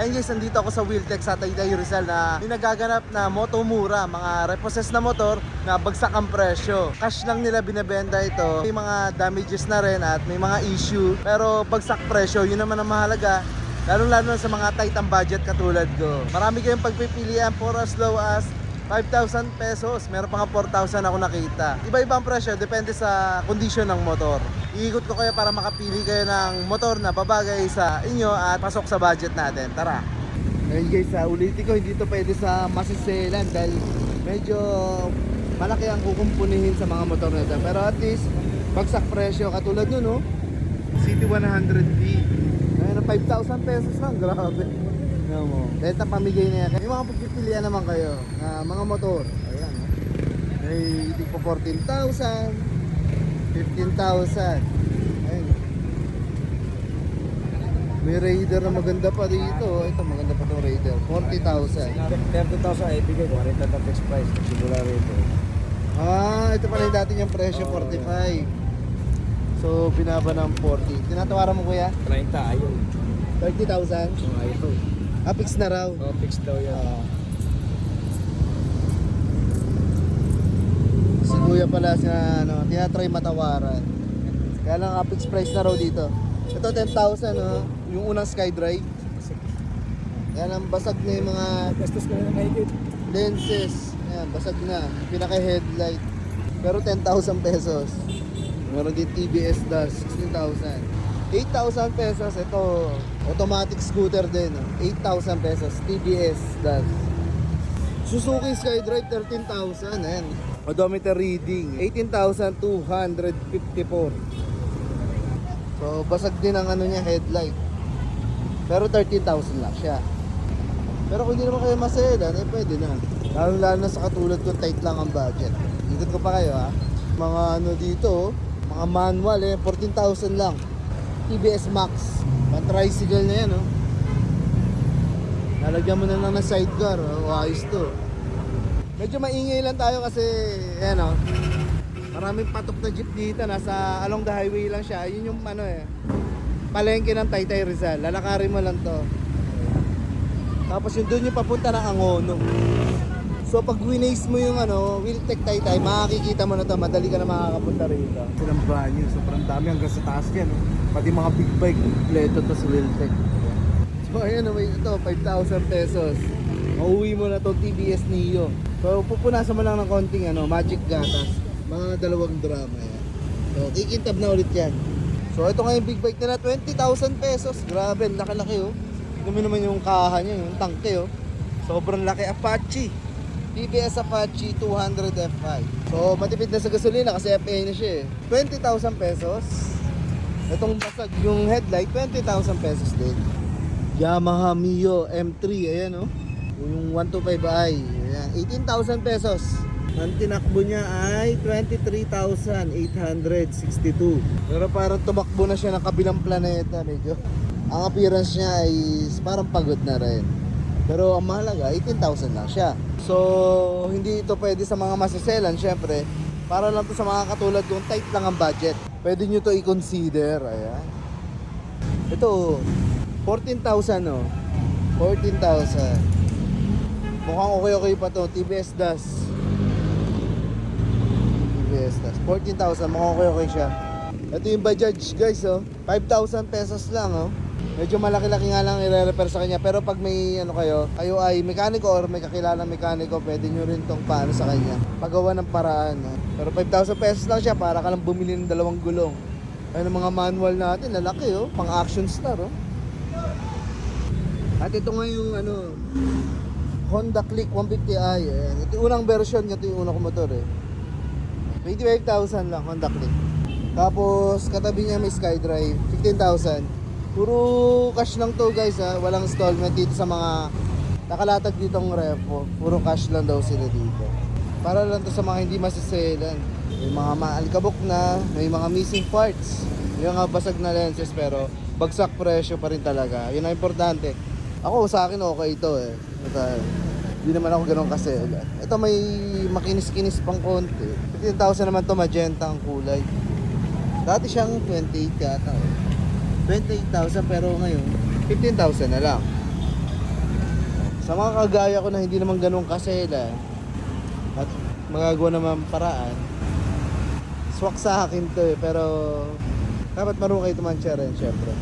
Ayun guys, nandito ako sa Wheeltech sa Taytay Rizal na may na moto mura, mga repossess na motor na bagsak ang presyo. Cash lang nila binebenta ito. May mga damages na rin at may mga issue. Pero bagsak presyo, yun naman ang mahalaga. Lalo-lalo na sa mga tight ang budget katulad ko. Marami kayong pagpipilian for as low as 5,000 pesos. Meron pa nga 4,000 ako nakita. Iba-iba ang presyo, depende sa kondisyon ng motor. Iikot ko kayo para makapili kayo ng motor na babagay sa inyo at pasok sa budget natin. Tara! Ayun guys, uh, ulitin ko, hindi to pwede sa masiselan dahil medyo malaki ang kukumpunihin sa mga motor na ito. Pero at least, bagsak presyo. Katulad nyo, no? City 100D. Ayun, 5,000 pesos lang. Grabe. Ano mo? Benta pamigay na yan. May mga pagpipilian naman kayo na mga motor. Ayan. oh. May hindi po 14,000, 15,000. Ayun. May Raider na maganda pa dito. oh. Ito maganda pa itong Raider. 40,000. 30,000 ay bigay, 40 na fixed price. Simula rito. Ah, ito pala yung dati niyang presyo, Oo, 45. So, binaba ng 40. Tinatawaran mo kuya? 30, ayun. 30,000? So, ayun. Ah, fix na raw. Oh, fixed daw yan. Ah. si kuya pala sa ano, tinatry matawaran. Kaya lang fixed price na raw dito. Ito 10,000 no, yung unang SkyDrive. Kaya lang basag na yung mga Gastos ko na mahigit. lenses. Ayan, basag na. Pinaka-headlight. Pero 10,000 pesos. Meron din TBS dash, 16,000. 8,000 pesos. Ito, automatic scooter din. no? 8,000 pesos. TBS dash. Suzuki SkyDrive, 13,000. Ayan. Odometer reading, 18,254. So, basag din ang ano niya, headlight. Pero 13,000 lang siya. Pero kung hindi naman kayo maselan, eh pwede na. Lalo lalo sa katulad ko, tight lang ang budget. Ikot ko pa kayo ha. Mga ano dito, mga manual eh, 14,000 lang. TBS Max. Pang tricycle na yan oh. Nalagyan mo na lang ng sidecar, oh, ayos to. Medyo maingay lang tayo kasi, ayan oh. Maraming patok na jeep dito, nasa along the highway lang siya. Yun yung ano eh, palengke ng Taytay Rizal. Lalakarin mo lang to. Tapos yung doon yung papunta ng Angono. So pag winace mo yung ano, Wiltec Taytay, makikita mo na to, madali ka na makakapunta rito. Silang banyo, sobrang dami hanggang sa taas yan. Oh. Pati mga big bike, kompleto to sa Wiltec. So ayan, oh, may ito, 5,000 pesos. Mauwi mo na to TBS Neo. So pupunasan mo lang ng konting ano, magic gatas. Mga dalawang drama yan. So kikintab na ulit yan. So ito nga yung big bike nila, 20,000 pesos. Grabe, laki-laki oh. Tignan mo naman yung kaha niya, yung tangke oh. Sobrang laki Apache. TBS Apache 200 F5. So matipid na sa gasolina kasi FA na siya eh. 20,000 pesos. Itong basag yung headlight, 20,000 pesos din. Yamaha Mio M3, ayan oh. Yung 125i, ayan, 18,000 pesos. Ang tinakbo niya ay 23,862. Pero parang tumakbo na siya ng kabilang planeta, medyo. Ang appearance niya ay parang pagod na rin. Pero ang mahalaga, 18,000 lang siya. So, hindi ito pwede sa mga masiselan, syempre. Para lang to sa mga katulad kung tight lang ang budget. Pwede nyo to i-consider. Ayan. Ito, 14,000 no? 14,000. Mukhang okay-okay pa to. TBS Das. TBS Das. 14,000. Mukhang okay-okay siya. Ito yung Bajaj guys oh. 5,000 pesos lang oh. Medyo malaki-laki nga lang i-repair sa kanya. Pero pag may ano kayo, kayo ay mekaniko or may kakilalang mekaniko, pwede nyo rin tong paano sa kanya. Pagawa ng paraan. No? Pero 5,000 pesos lang siya para ka lang bumili ng dalawang gulong. Ayun ang mga manual natin, lalaki oh. Pang action star oh. At ito nga yung ano, Honda Click 150i. Ayan. Ito yung unang version, ito yung unang motor eh. 25,000 lang Honda Click. Tapos katabi niya may SkyDrive, 15,000. Puro cash lang to guys ha, walang installment dito sa mga nakalatag ditong repo. Puro cash lang daw sila dito. Para lang to sa mga hindi masiselan. May mga maalikabok na, may mga missing parts. Yung mga basag na lenses pero bagsak presyo pa rin talaga. Yun ang importante. Ako sa akin okay ito eh. Hindi naman ako ganun kasi. Ito may makinis-kinis pang konti. 15,000 naman to magenta ang kulay. Dati siyang 28 yata. eh. 28,000 pero ngayon 15,000 na lang. Sa mga kagaya ko na hindi naman ganun kasela at magagawa naman paraan, swak sa akin to eh. Pero dapat marunong kayo tumansya rin, syempre.